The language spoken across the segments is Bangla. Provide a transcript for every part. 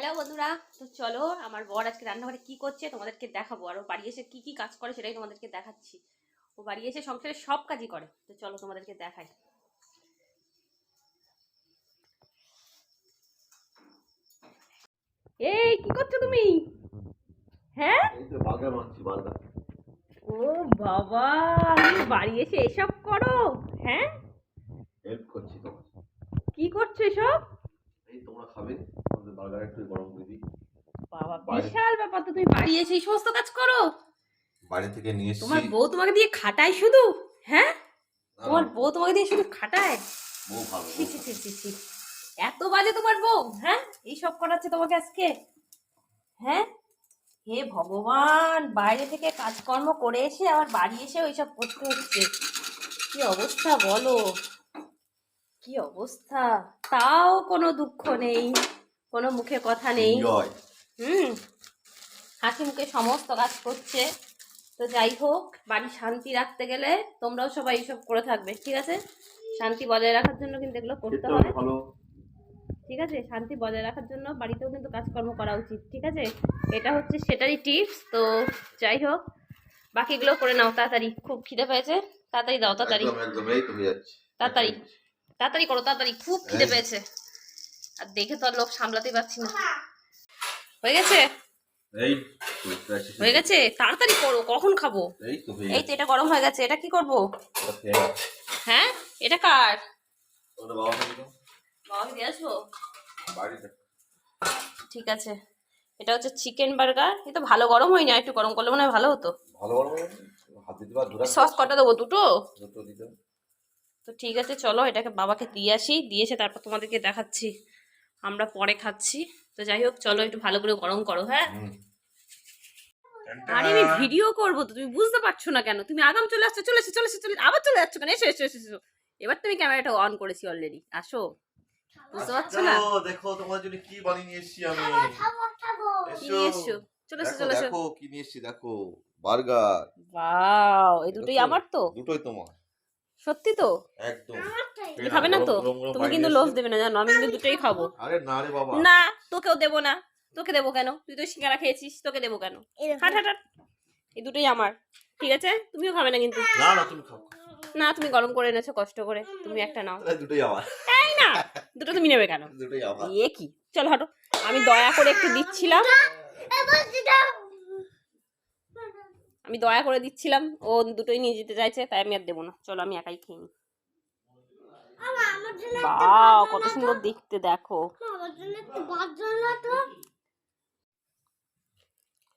হ্যালো বন্ধুরা। তো চলো আমার বর আজকে রান্নাঘরে কি করছে তোমাদেরকে দেখাবো। আর ও বাড়ি এসে কি কি কাজ করে সেটাই তোমাদেরকে দেখাচ্ছি। ও বাড়ি এসে সংসারে সব কাজই করে। তো চলো তোমাদেরকে দেখাই। এই কি করছ তুমি? হ্যাঁ? ও বাবা তুমি বাড়ি এসে এসব করো? হ্যাঁ? হেল্প করছি কি করছ এসব? এই তোমরা খাবে? বার্গার একটু গরম করে দিই বাবা বিশাল ব্যাপার তো তুমি বাড়ি এসে এই সমস্ত কাজ করো। বাড়ি থেকে নিয়ে তোমার এসেছি বউ তোমাকে দিয়ে খাটায় শুধু? হ্যাঁ? তোমার বউ তোমাকে দিয়ে শুধু খাটায়? বউ ভালো ছি ভালো। ছি ছি এত বাজে তোমার বউ হ্যাঁ? এইসব করাচ্ছে তোমাকে আজকে? হ্যাঁ? হে ভগবান বাইরে থেকে কাজকর্ম করে এসে আবার বাড়ি এসে ওইসব করতে হচ্ছে। কি অবস্থা বলো? কি অবস্থা? তাও কোনো দুঃখ নেই। কোনো মুখে কথা নেই। হুম হাসি মুখে সমস্ত কাজ করছে। তো যাই হোক বাড়ি শান্তি রাখতে গেলে তোমরাও সবাই এইসব করে থাকবে ঠিক আছে? শান্তি বজায় রাখার জন্য কিন্তু এগুলো করতে হবে। ঠিক আছে? শান্তি বজায় রাখার জন্য বাড়িতেও কিন্তু কাজকর্ম করা উচিত ঠিক আছে? এটা হচ্ছে সেটারই টিপস। তো যাই হোক বাকিগুলো করে নাও তাড়াতাড়ি। খুব খিদে পেয়েছে। তাড়াতাড়ি দাও তাড়াতাড়ি। হয়ে তাড়াতাড়ি। তাড়াতাড়ি করো তাড়াতাড়ি। খুব খিদে পেয়েছে। আর দেখে তো আর লোক সামলাতে পারছি না। হয়ে গেছে? এই তো, হয়ে গেছে? তাড়াতাড়ি করো কখন খাব? এই তো হয়ে এই তো এটা গরম হয়ে গেছে এটা কি করব। হ্যাঁ? এটা কার? ঠিক আছে। এটা হচ্ছে চিকেন বার্গার। এটা ভালো গরম হয়নি আর একটু গরম করলে মনে হয় ভালো হতো। ভালো ধরে সস কটা দেবো দুটো? দুটো তো ঠিক আছে চলো এটাকে বাবাকে দিয়ে আসি। দিয়েছে তারপর তোমাদেরকে দেখাচ্ছি। আমরা পরে খাচ্ছি। তো যাই হোক চলো একটু ভালো করে গরম করো হ্যাঁ। আরে আমি ভিডিও করব তো তুমি বুঝতে পারছ না কেন? তুমি আগাম চলে আসছো চলে এসো চলে এসো চলে আবার চলে যাচ্ছ কেন? এসো এসো এসো এসো। এবার তুমি ক্যামেরাটা অন করেছি অলরেডি আসো। বুঝতে পারছ না? দেখো, তোমার জন্য কি বানিয়ে নিয়ে এসেছি আমি? কি এসো এসছো? চলে এসো চলে এসো। দেখো কি নিয়ে এসেছি দেখো। বার্গার। বাও এই দুটোই আমার তো? দুটোই তোমার। সত্যি তো? একদম। তুমি খাবে না তো? তুমি কিন্তু লোভ দেবে না জানো? আমি কিন্তু দুটোই খাব। আরে না রে বাবা। না তোকেও দেবো না। তোকে দেবো কেন? তুই তো সিঙ্গারা খেয়েছিস তোকে দেবো কেন? হাট হাট হাট। এই দুটোই আমার। ঠিক আছে? তুমিও খাবে না কিন্তু। না না তুমি খাও। না তুমি গরম করে এনেছো কষ্ট করে। তুমি একটা নাও। দুটোই আমার। তাই না? দুটো তুমি নেবে কেন? দুটোই আমার। এ কি? চলো হাঁটো। আমি দয়া করে একটু দিচ্ছিলাম। আমি দয়া করে দিচ্ছিলাম ও দুটোই নিয়ে যেতে চাইছে তাই আমি আর দেবো না। চলো আমি একাই খেয়ে নিই। বাও কত সুন্দর দেখতে দেখো।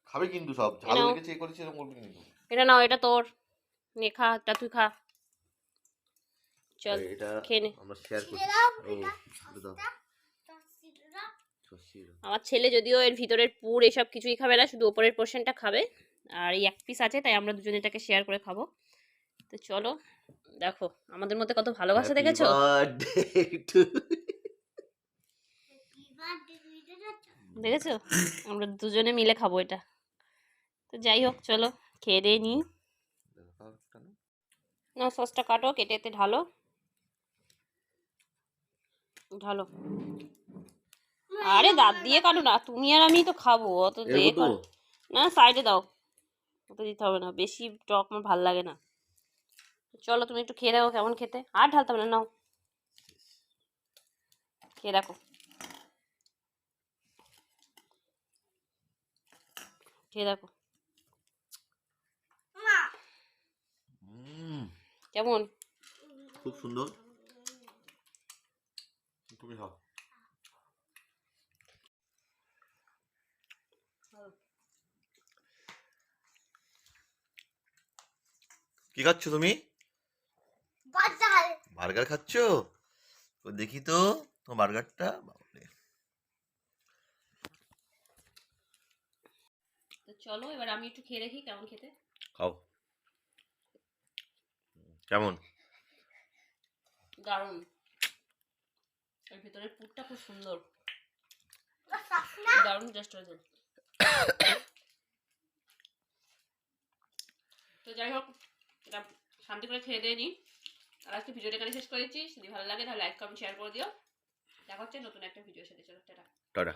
খাবে কিন্তু সব ঝাল লেগেছে এ করেছে এরকম করবি কিন্তু। এটা নাও এটা তোর। নে খা এটা তুই খা। চল খেয়ে নে। আমরা শেয়ার দাও। আমার ছেলে যদিও এর ভিতরের পুর এসব কিছুই খাবে না শুধু ওপরের পোর্শনটা খাবে। আর এই এক পিস আছে তাই আমরা দুজনে এটাকে শেয়ার করে খাব। তো চলো দেখো আমাদের মধ্যে কত ভালোবাসা দেখেছ? দেখেছ? আমরা দুজনে মিলে খাব এটা। তো যাই হোক চলো খেয়ে দিয়ে নিই। না সসটা কাটো কেটে এতে ঢালো। ঢালো। আরে দাঁত দিয়ে কাটো না তুমি আর আমি তো খাব অত দিয়ে না সাইডে দাও। অত দিতে হবে না। বেশি টক আমার ভালো লাগে না। চলো তুমি একটু খেয়ে দেখো কেমন খেতে। আর ঢালতে হবে না নাও। খেয়ে দেখো। খেয়ে দেখো। কেমন? খুব সুন্দর। তুমি খাও। কি খাচ্ছ তুমি? বার্গার খাচ্ছ? তো দেখি তো তোমার বার্গারটা তো চলো এবার আমি একটু খেয়ে কেমন খেতে। খাও। কেমন? দারুণ। এর ভিতরের পুরটা খুব সুন্দর। দারুণ টেস্ট হয়েছে। তো যাই হোক এটা শান্তি করে খেয়ে দিয়ে নিই আর আজকে ভিডিওটা এখানে শেষ করেছি। যদি ভালো লাগে তাহলে লাইক কমেন্ট শেয়ার করে দিও। দেখা হচ্ছে নতুন একটা ভিডিওর সাথে। চলো, টাটা। টাটা।